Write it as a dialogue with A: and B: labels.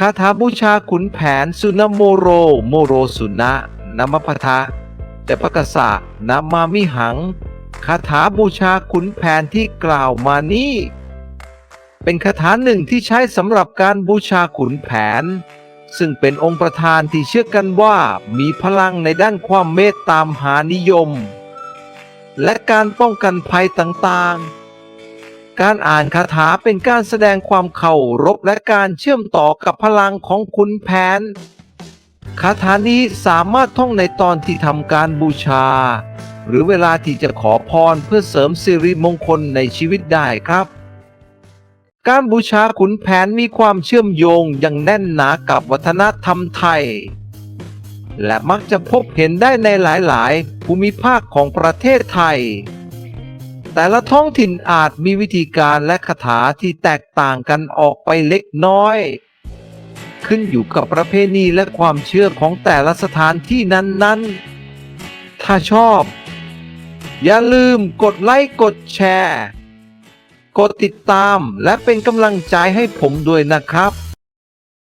A: คาถาบูชาขุนแผนสุนโมโร โมโรสุนะนามพทะแต่พระกษะนามามิหัง คาถาบูชาขุนแผนที่กล่าวมานี้ เป็นคาถาหนึ่งที่ใช้สำหรับการบูชาขุนแผน ซึ่งเป็นองค์ประธานที่เชื่อกันว่ามีพลังในด้านความเมตตามหานิยม และการป้องกันภัยต่างๆ การอ่านคาถาเป็นการแสดงความเคารพและการเชื่อมต่อกับพลังของขุนแผน คาถานี้สามารถท่องในตอนที่ทำการบูชา หรือเวลาที่จะขอพรเพื่อเสริมสิริมงคลในชีวิตได้ครับ การบูชาขุนแผนมีความเชื่อมโยงอย่างแน่นหนากับวัฒนธรรมไทย และมักจะพบเห็นได้ในหลาย ๆ ภูมิภาคของประเทศไทย แต่ละท้องถิ่นอาจมีวิธีการและคาถาที่แตกต่างกันออกไปเล็กน้อย ขึ้นอยู่กับประเพณีและความเชื่อของแต่ละสถานที่นั้นๆ ถ้าชอบ อย่าลืมกดไลค์กดแชร์ กดติดตามและเป็นกำลังใจให้ผมด้วยนะครับ